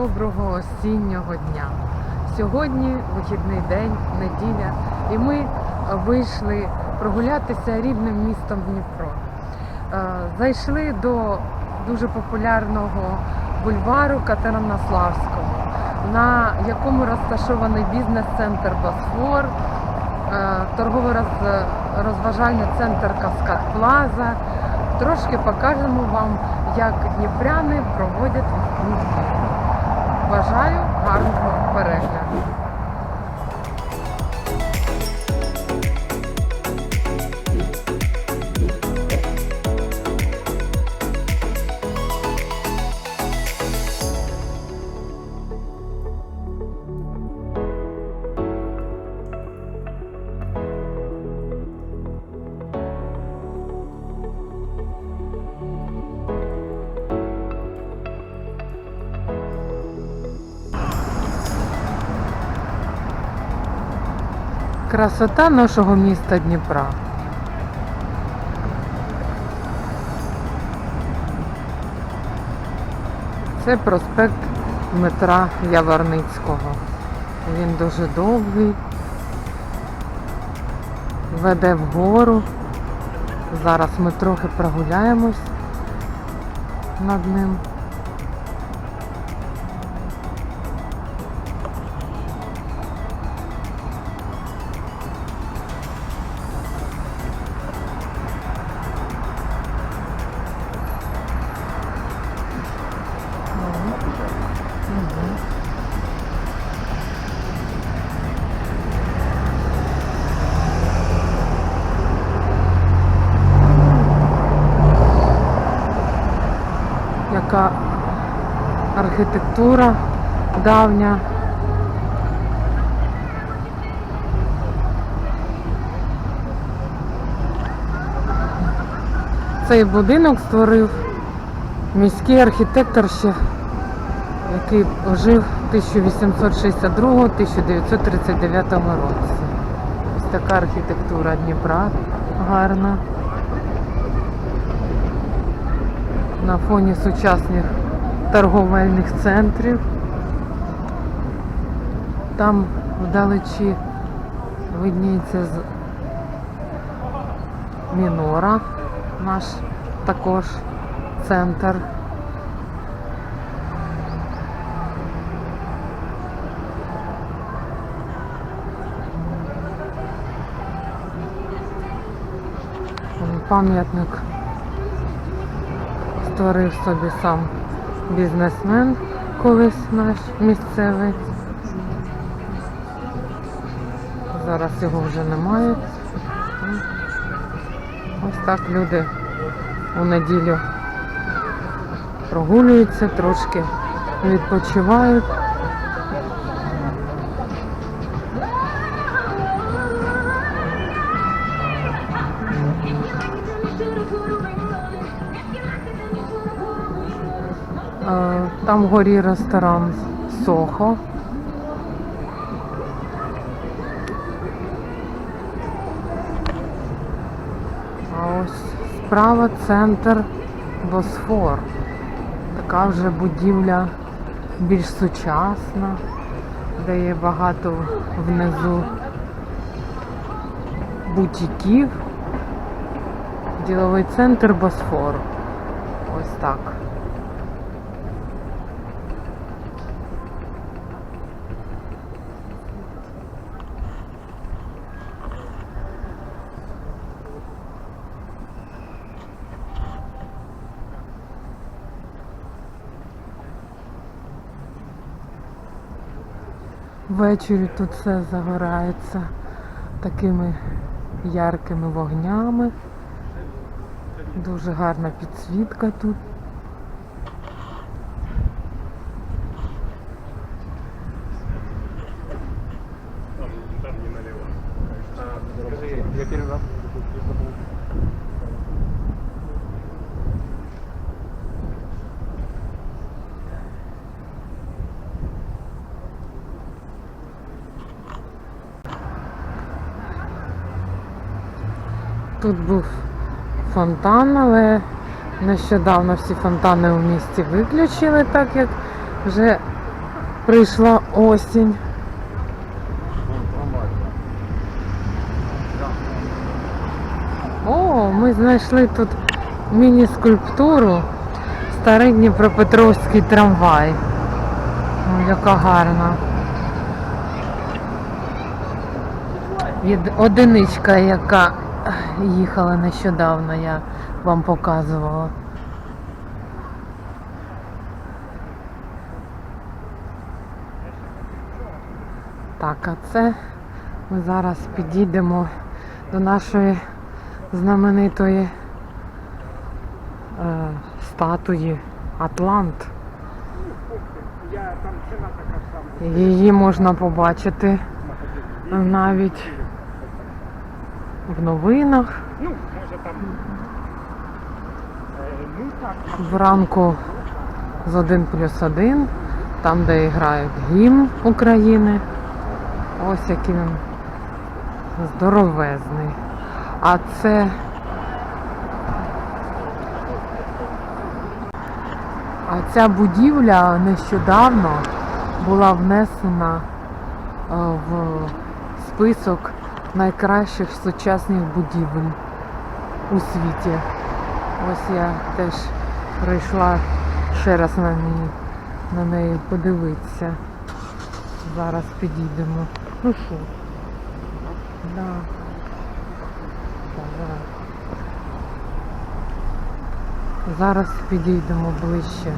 доброго осіннього дня. Сьогодні вихідний день, неділя, і ми вийшли прогулятися рідним містом Дніпро. Е, Зайшли до дуже популярного бульвару Катеринославського, на якому розташований бізнес-центр Босфор, е, торгово-розважальний центр Каскад Плаза. Трошки покажемо вам, як дніпряни проводять вихідні. Бажаю гарного перегляду. Красота нашого міста Дніпра. Це проспект Дмитра Яворницького. Він дуже довгий, веде вгору. Зараз ми трохи прогуляємось над ним. Архітектура давня. Цей будинок створив міський архітектор ще, який жив 1862-1939 році. Ось така архітектура Дніпра гарна. на фоні сучасних торговельних центрів. Там вдалечі видніється з Мінора, наш також центр. Пам'ятник створив собі сам бізнесмен колись наш місцевий. Зараз його вже немає. Ось так люди у неділю прогулюються, трошки відпочивають. Там вгорі ресторан Сохо. А ось справа центр Босфор. Така вже будівля більш сучасна, де є багато внизу бутіків. Діловий центр Босфор. Ось так. Ввечері тут все загорається такими яркими вогнями. Дуже гарна підсвітка тут. Там не налево. Скажи, я первый раз Тут був фонтан, але нещодавно всі фонтани у місті виключили, так як вже прийшла осінь. О, ми знайшли тут міні-скульптуру Старий Дніпропетровський трамвай. Яка гарна. Одиничка, яка їхала нещодавно, я вам показувала. Так, а це ми зараз підійдемо до нашої знаменитої е, статуї Атлант. Її можна побачити навіть в новинах. Ну, може там. Е, ну Вранку з 1 плюс 1, там, де грають гімн України. Ось який він здоровезний. А це а ця будівля нещодавно була внесена е, в список найкращих сучасних будівель у світі. Ось я теж прийшла ще раз на неї, на неї подивитися. Зараз підійдемо. Ну що? Да. Зараз підійдемо ближче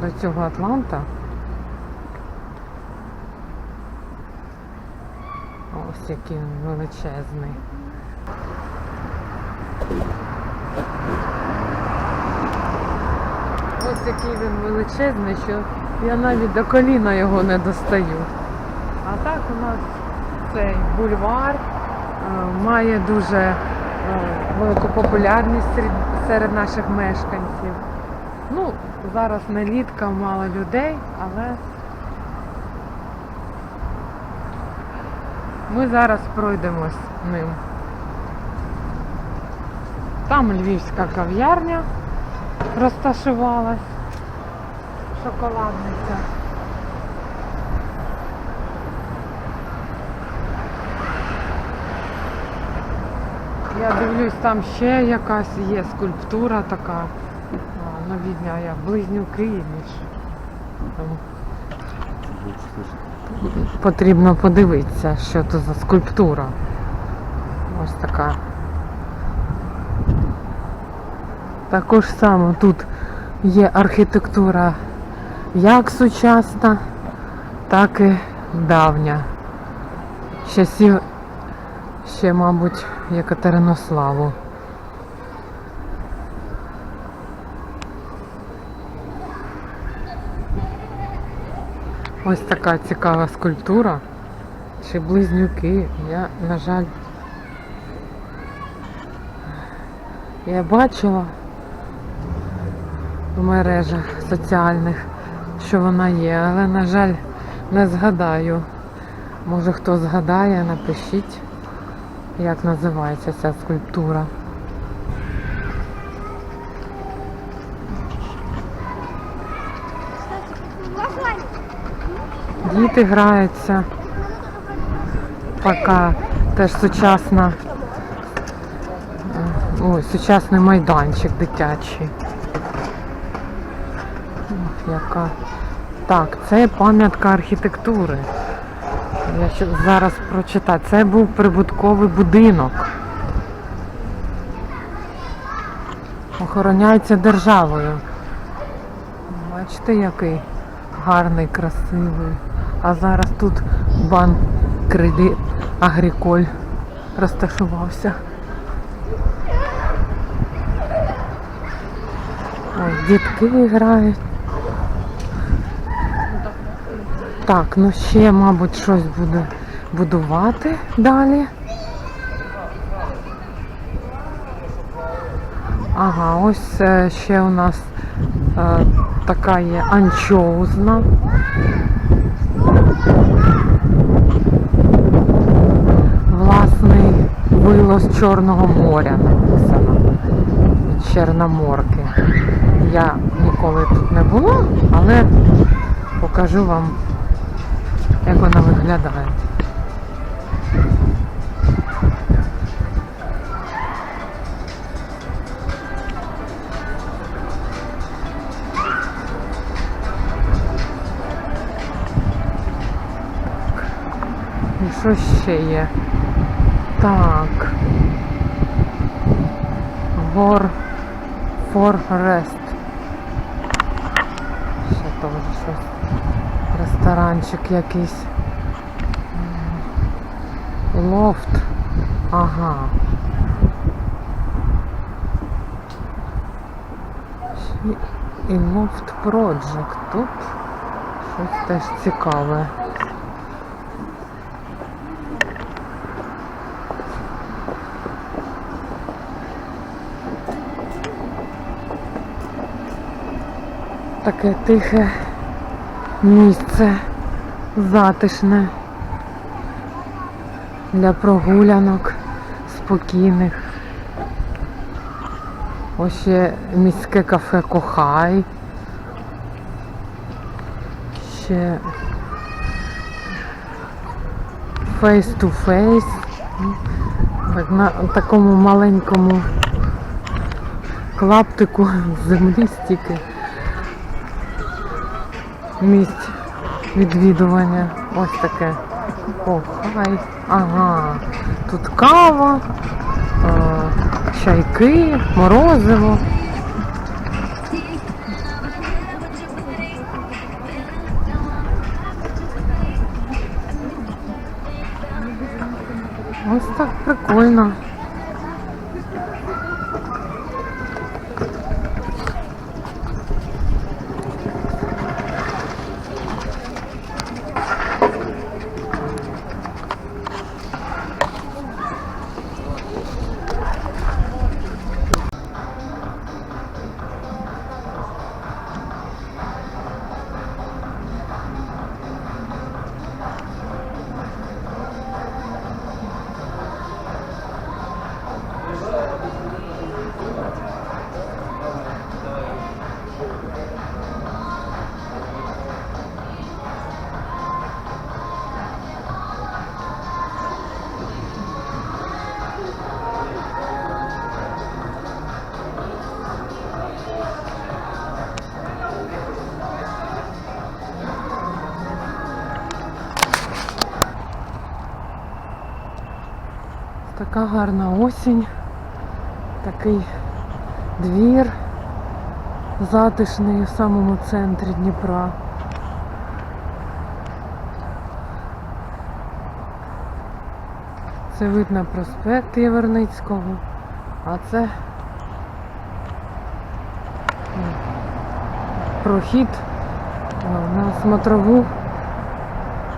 до цього Атланта. Ось який він величезний. Ось який він величезний, що я навіть до коліна його не достаю. А так у нас цей бульвар е, має дуже е, велику популярність серед, наших мешканців. Ну, зараз налітка, мало людей, але ми зараз пройдемось ним. Там львівська кав'ярня розташувалась, шоколадниця. Я дивлюсь, там ще якась є скульптура така. Новідня я близнюки між. Потрібно подивитися, що це за скульптура. Ось така. Також само тут є архітектура як сучасна, так і давня. Часів ще, мабуть, Єкатеринославу. Ось така цікава скульптура. Чи близнюки. Я, на жаль, я бачила в мережах соціальних, що вона є, але, на жаль, не згадаю. Може хто згадає, напишіть, як називається ця скульптура. Діти граються. Така теж сучасна. е, Ой, сучасний майданчик дитячий. Ох, Яка. Так, це пам'ятка архітектури. Я ще зараз прочитаю. Це був прибутковий будинок. Охороняється державою. Бачите, який гарний, красивий. А зараз тут банк кредит Агріколь розташувався. Ось дітки грають. Так, ну ще, мабуть, щось буде будувати далі. Ага, ось е, ще у нас е, така є анчоузна. Власний вилос Чорного моря написано. Чорноморки. Я ніколи тут не було, але покажу вам, як вона виглядає. І що ще є? Так. Гор Форест. Ще теж щось. Ресторанчик якийсь. Лофт. Ага. І Лофт Project. Тут щось теж цікаве. Таке тихе місце, затишне для прогулянок спокійних. Ось ще міське кафе Кохай. Ще face to face. Так, на такому маленькому клаптику землі стільки місць відвідування. Ось таке. О, хай. Ага. Тут кава, е, чайки, морозиво. Ось так прикольно. Гарна осінь, такий двір затишний в самому центрі Дніпра. Це видно проспект Яворницького, а це прохід на смотрову,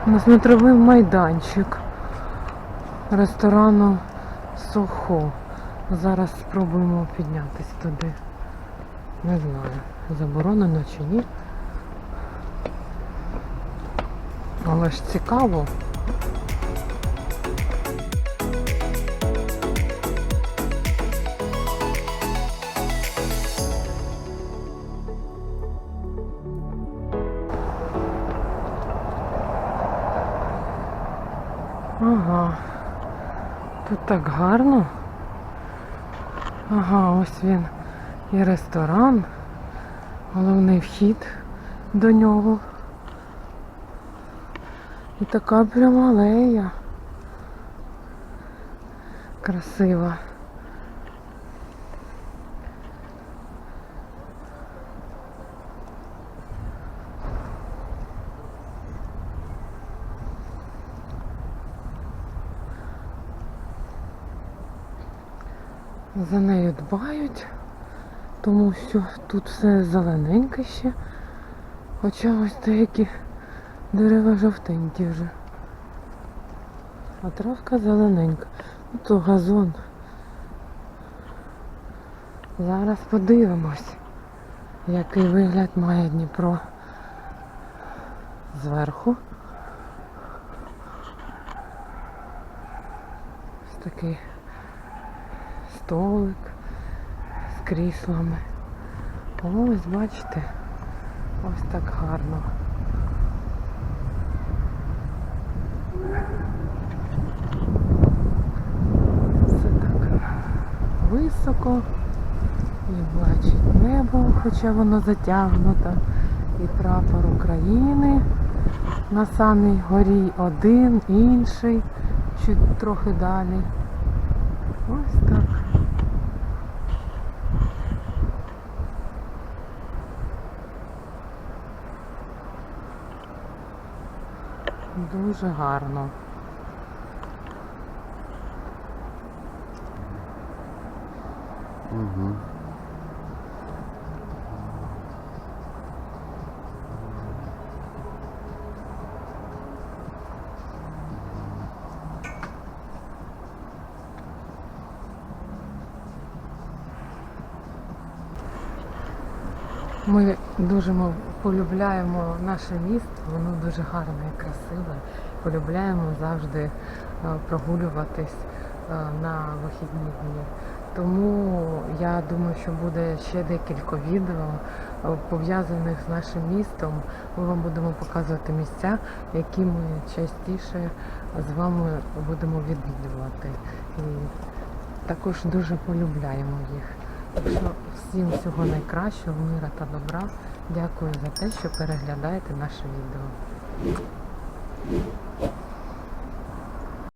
на смотровий майданчик ресторану Сохо. Зараз спробуємо піднятися туди. Не знаю, заборонено чи ні. Але ж цікаво. Тут так гарно. Ага, ось він і ресторан. Головний вхід до нього. І така пряма алея. Красива. За нею дбають, тому що тут все зелененьке ще. Хоча ось деякі дерева жовтенькі вже. А травка зелененька. Ну то газон. Зараз подивимось, який вигляд має Дніпро зверху. Ось такий столик з кріслами. Ось, бачите, ось так гарно. Все так високо. І бачить небо, хоча воно затягнуто. І прапор України на самій горі один, інший, чуть трохи далі. Ось так. Дуже гарно. Угу. Ми дуже полюбляємо наше місто, воно дуже гарне і красиве. Полюбляємо завжди е, прогулюватись е, на вихідні дні. Тому я думаю, що буде ще декілька відео е, пов'язаних з нашим містом. Ми вам будемо показувати місця, які ми частіше з вами будемо відвідувати. І також дуже полюбляємо їх. Так що всім всього найкращого, мира та добра. Дякую за те, що переглядаєте наше відео.